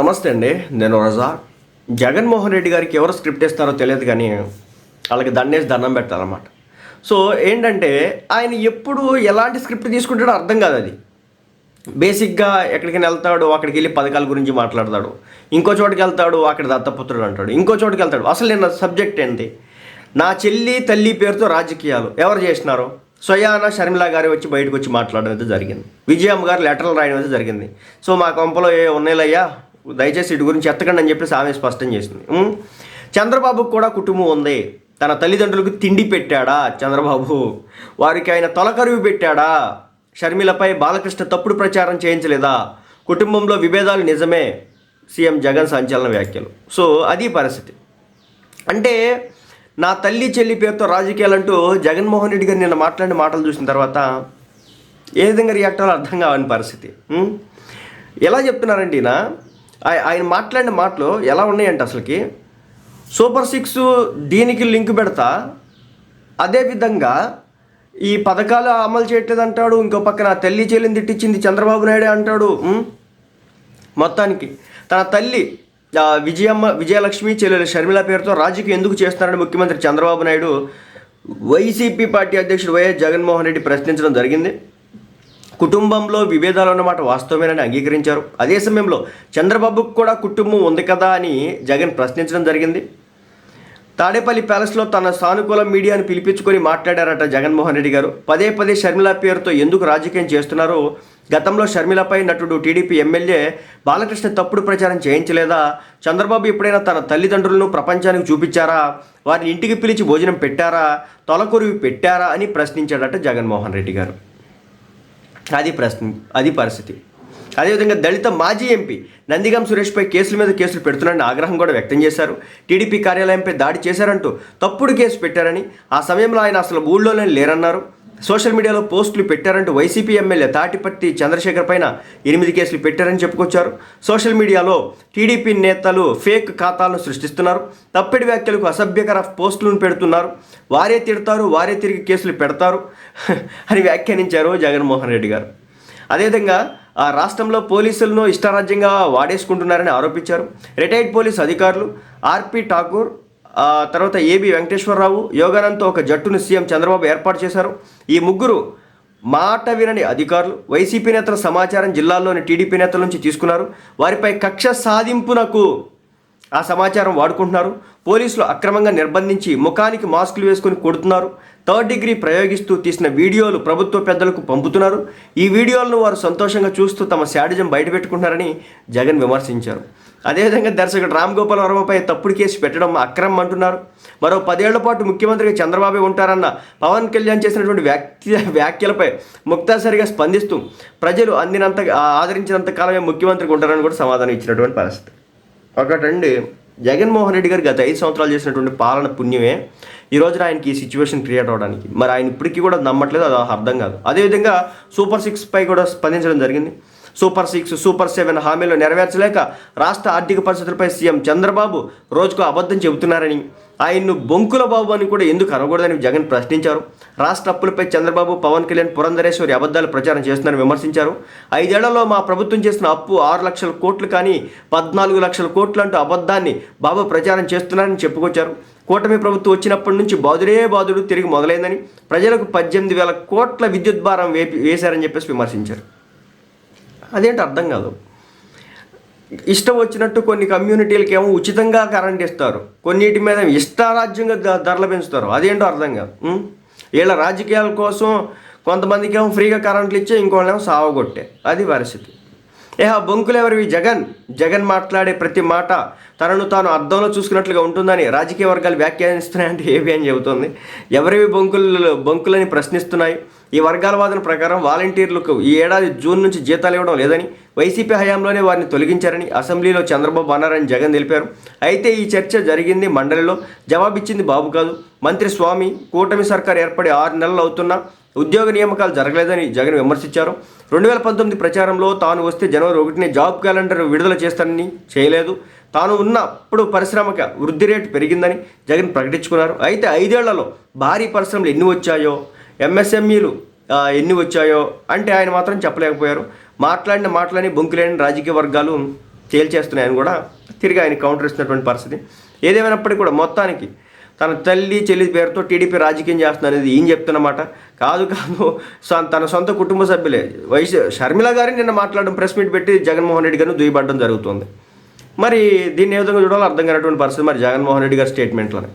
నమస్తే అండి నేను రజా. జగన్మోహన్ రెడ్డి గారికి ఎవరు స్క్రిప్ట్ ఇస్తారో తెలియదు కానీ వాళ్ళకి దండేసి దండం పెట్టాలన్నమాట సో ఏంటంటే ఆయన ఎప్పుడు ఎలాంటి స్క్రిప్ట్ తీసుకుంటాడో అర్థం కాదు అది. బేసిక్గా ఎక్కడికైనా వెళ్తాడు అక్కడికి వెళ్ళి పథకాల గురించి మాట్లాడతాడు. ఇంకో చోటుకి వెళ్తాడు అక్కడ దత్తపుత్రుడు అంటాడు. ఇంకో చోటుకి వెళ్తాడు. అసలు నేను సబ్జెక్ట్ ఏంటి? నా చెల్లి తల్లి పేరుతో రాజకీయాలు. ఎవరు చేసినారు? సొయాన షర్మిల గారు వచ్చి బయటకు వచ్చి మాట్లాడడం అయితే జరిగింది. విజయమ్మ గారు లెటర్లు రాయడం అయితే జరిగింది. సో మా కొంపలో ఏ ఉన్నాయిలయ్యా దయచేసి ఇటు గురించి ఎత్తకండి అని చెప్పేసి ఆమె స్పష్టం చేసింది. చంద్రబాబుకు కూడా కుటుంబం ఉంది. తన తల్లిదండ్రులకు తిండి పెట్టాడా? చంద్రబాబు వారికి ఆయన తొలకరువు పెట్టాడా? షర్మిలపై బాలకృష్ణ తప్పుడు ప్రచారం చేయించలేదా? కుటుంబంలో విభేదాలు నిజమే? సీఎం జగన్ సంచలన వ్యాఖ్యలు. సో అది పరిస్థితి. అంటే నా తల్లి చెల్లి పేరుతో రాజకీయాలు అంటూ జగన్మోహన్ రెడ్డి గారు నిన్న మాట్లాడిన మాటలు చూసిన తర్వాత ఏ విధంగా రియాక్ట్ అవ్వాలో అర్థం కావని పరిస్థితి. ఎలా చెప్తున్నారండి నా ఆయన మాట్లాడిన మాటలు ఎలా ఉన్నాయంటే అసలుకి సూపర్ సిక్స్ దీనికి లింక్ పెడతా అదేవిధంగా ఈ పథకాలు అమలు చేయట్లేదు అంటాడు ఇంకో పక్కన తల్లి చెల్లిని తిట్టించింది చంద్రబాబు నాయుడే అంటాడు మొత్తానికి తన తల్లి విజయమ్మ విజయలక్ష్మి చెల్లెలు షర్మిల పేరుతో రాజకీయం ఎందుకు చేస్తున్నారని ముఖ్యమంత్రి చంద్రబాబు నాయుడు వైసీపీ పార్టీ అధ్యక్షుడు వైఎస్ జగన్మోహన్ రెడ్డి ప్రశ్నించడం జరిగింది. కుటుంబంలో విభేదాలు అన్నమాట వాస్తవమేనని అంగీకరించారు. అదే సమయంలో చంద్రబాబుకు కూడా కుటుంబం ఉంది కదా అని జగన్ ప్రశ్నించడం జరిగింది. తాడేపల్లి ప్యాలెస్లో తన సానుకూల మీడియాను పిలిపించుకొని మాట్లాడారట జగన్మోహన్ రెడ్డి గారు. పదే పదే షర్మిల పేరుతో ఎందుకు రాజకీయం చేస్తున్నారో గతంలో షర్మిలపై నటుడు టీడీపీ ఎమ్మెల్యే బాలకృష్ణ తప్పుడు ప్రచారం చేయించలేదా చంద్రబాబు ఎప్పుడైనా తన తల్లిదండ్రులను ప్రపంచానికి చూపించారా వారిని ఇంటికి పిలిచి భోజనం పెట్టారా తొలకొరివి పెట్టారా అని ప్రశ్నించాడట జగన్మోహన్ రెడ్డి గారు. అది ప్రశ్న అది పరిస్థితి. అదేవిధంగా దళిత మాజీ ఎంపీ నందిగం సురేష్పై కేసుల మీద కేసులు పెడుతున్నారని ఆగ్రహం కూడా వ్యక్తం చేశారు. టీడీపీ కార్యాలయంపై దాడి చేశారంటూ తప్పుడు కేసు పెట్టారని ఆ సమయంలో ఆయన అసలు ఊళ్ళోనే లేరన్నారు. సోషల్ మీడియాలో పోస్టులు పెట్టారంటూ వైసీపీ ఎమ్మెల్యే తాటిపత్తి చంద్రశేఖర్ పైన ఎనిమిది కేసులు పెట్టారని చెప్పుకొచ్చారు. సోషల్ మీడియాలో టీడీపీ నేతలు ఫేక్ ఖాతాలను సృష్టిస్తున్నారు. తప్పిడి వ్యాఖ్యలకు అసభ్యకర పోస్టులను పెడుతున్నారు. వారే తిడతారు వారే తిరిగి కేసులు పెడతారు అని వ్యాఖ్యానించారు జగన్మోహన్ రెడ్డి గారు. అదేవిధంగా ఆ రాష్ట్రంలో పోలీసులను ఇష్టారాజ్యంగా వాడేసుకుంటున్నారని ఆరోపించారు. రిటైర్డ్ పోలీస్ అధికారులు ఆర్పి ఠాకూర్ తర్వాత ఏబి వెంకటేశ్వరరావు యోగానంద్తో ఒక జట్టును సీఎం చంద్రబాబు ఏర్పాటు చేశారు. ఈ ముగ్గురు మాట వినని అధికారులు వైసీపీ నేతల సమాచారం జిల్లాల్లోని టీడీపీ నేతల నుంచి తీసుకున్నారు. వారిపై కక్ష సాధింపునకు ఆ సమాచారం వాడుకుంటున్నారు. పోలీసులు అక్రమంగా నిర్బంధించి ముఖానికి మాస్కులు వేసుకొని కొడుతున్నారు. థర్డ్ డిగ్రీ ప్రయోగిస్తూ తీసిన వీడియోలు ప్రభుత్వ పెద్దలకు పంపుతున్నారు. ఈ వీడియోలను వారు సంతోషంగా చూస్తూ తమ శాడిజం బయటపెట్టుకుంటున్నారని జగన్ విమర్శించారు. అదేవిధంగా దర్శకుడు రామ్ గోపాల్ వర్మపై తప్పుడు కేసు పెట్టడం అక్రమం అంటున్నారు. మరో పదేళ్ళ పాటు ముఖ్యమంత్రిగా చంద్రబాబు ఉంటారన్న పవన్ కళ్యాణ్ చేసినటువంటి వ్యాఖ్య వ్యాఖ్యలపై ముక్తాసరిగా స్పందిస్తూ ప్రజలు అందినంత ఆదరించినంత కాలమే ముఖ్యమంత్రికి ఉంటారని కూడా సమాధానం ఇచ్చినటువంటి పరిస్థితి. ఒకటండి జగన్మోహన్ రెడ్డి గారు గత ఐదు సంవత్సరాలు చేసినటువంటి పాలన పుణ్యమే. ఈ రోజున ఆయనకి ఈ సిచ్యువేషన్ క్రియేట్ అవడానికి. మరి ఆయన ఇప్పటికీ కూడా నమ్మట్లేదు అది అర్థం కాదు. అదేవిధంగా సూపర్ సిక్స్ పై కూడా స్పందించడం జరిగింది. సూపర్ సిక్స్ సూపర్ సెవెన్ హామీలు నెరవేర్చలేక రాష్ట్ర ఆర్థిక పరిస్థితులపై సీఎం చంద్రబాబు రోజుకు అబద్ధం చెబుతున్నారని ఆయన్ను బొంకుల బాబు అని కూడా ఎందుకు అనకూడదని జగన్ ప్రశ్నించారు. రాష్ట్ర అప్పులపై చంద్రబాబు పవన్ కళ్యాణ్ పురంధరేశ్వరి అబద్ధాలు ప్రచారం చేస్తున్నారని విమర్శించారు. ఐదేళ్ళలో మా ప్రభుత్వం చేసిన అప్పు ఆరు లక్షల కోట్లు కానీ పద్నాలుగు లక్షల కోట్లు అంటూ అబద్ధాన్ని బాబు ప్రచారం చేస్తున్నారని చెప్పుకొచ్చారు. కూటమి ప్రభుత్వం వచ్చినప్పటి నుంచి బాదుడే బాదుడు తిరిగి మొదలైందని ప్రజలకు పద్దెనిమిది వేల కోట్ల విద్యుత్ భారం వేపి వేశారని చెప్పేసి విమర్శించారు. అదేంటి అర్థం కాదు. ఇష్టం వచ్చినట్టు కొన్ని కమ్యూనిటీలకి ఏమో ఉచితంగా కరెంట్ ఇస్తారు. కొన్నిటి మీద ఇష్టారాజ్యంగా ధరలు పెంచుతారు. అదేంటో అర్థం కాదు. వీళ్ళ రాజకీయాల కోసం కొంతమందికి ఏమో ఫ్రీగా కరెంట్లు ఇచ్చే ఇంకోళ్ళేమో సావగొట్టే. అది పరిస్థితి. ఏ బొంకులు ఎవరివి జగన్. జగన్ మాట్లాడే ప్రతి మాట తనను తాను అర్థంలో చూసుకున్నట్లుగా ఉంటుందని రాజకీయ వర్గాలు వ్యాఖ్యానిస్తున్నాయంటే ఏవి అని చెబుతోంది. ఎవరివి బొంకులు బొంకులని ప్రశ్నిస్తున్నాయి? ఈ వర్గాల వాదన ప్రకారం వాలంటీర్లకు ఈ ఏడాది జూన్ నుంచి జీతాలు ఇవ్వడం లేదని వైసీపీ హయాంలోనే వారిని తొలగించారని అసెంబ్లీలో చంద్రబాబు అన్నారని జగన్ తెలిపారు. అయితే ఈ చర్చ జరిగింది మండలిలో. జవాబిచ్చింది బాబు కాదు. మంత్రి స్వామి కూటమి సర్కార్ ఏర్పడి ఆరు నెలలు అవుతున్నా ఉద్యోగ నియామకాలు జరగలేదని జగన్ విమర్శించారు. రెండు వేల పంతొమ్మిది ప్రచారంలో తాను వస్తే జనవరి ఒకటినే జాబ్ క్యాలెండర్ విడుదల చేస్తానని చేయలేదు. తాను ఉన్నప్పుడు పరిశ్రమక వృద్ధి రేటు పెరిగిందని జగన్ ప్రకటించుకున్నారు. అయితే ఐదేళ్ళలో భారీ పరిశ్రమలు ఎన్ని వచ్చాయో ఎంఎస్ఎంఈలు ఎన్ని వచ్చాయో అంటే ఆయన మాత్రం చెప్పలేకపోయారు. మాట్లాడిన మాటలని బొంకులేని రాజకీయ వర్గాలు తేల్చేస్తున్నాయని కూడా తిరిగి ఆయన కౌంటర్ ఇస్తున్నటువంటి పరిస్థితి. ఏదేమైనప్పటికీ కూడా మొత్తానికి తన తల్లి చెల్లి పేరుతో టీడీపీ రాజకీయం చేస్తుంది అనేది ఏం చెప్తున్నమాట. కాదు కాదు తన సొంత కుటుంబ సభ్యులే. వైస్ షర్మిల గారిని నిన్న మాట్లాడడం ప్రెస్ మీట్ పెట్టి జగన్మోహన్ రెడ్డి గారిని దుయ్యబడడం జరుగుతుంది. మరి దీన్ని ఏ విధంగా చూడాలో అర్థం కానటువంటి పరిస్థితి మరి జగన్మోహన్ రెడ్డి గారి స్టేట్మెంట్లోనే.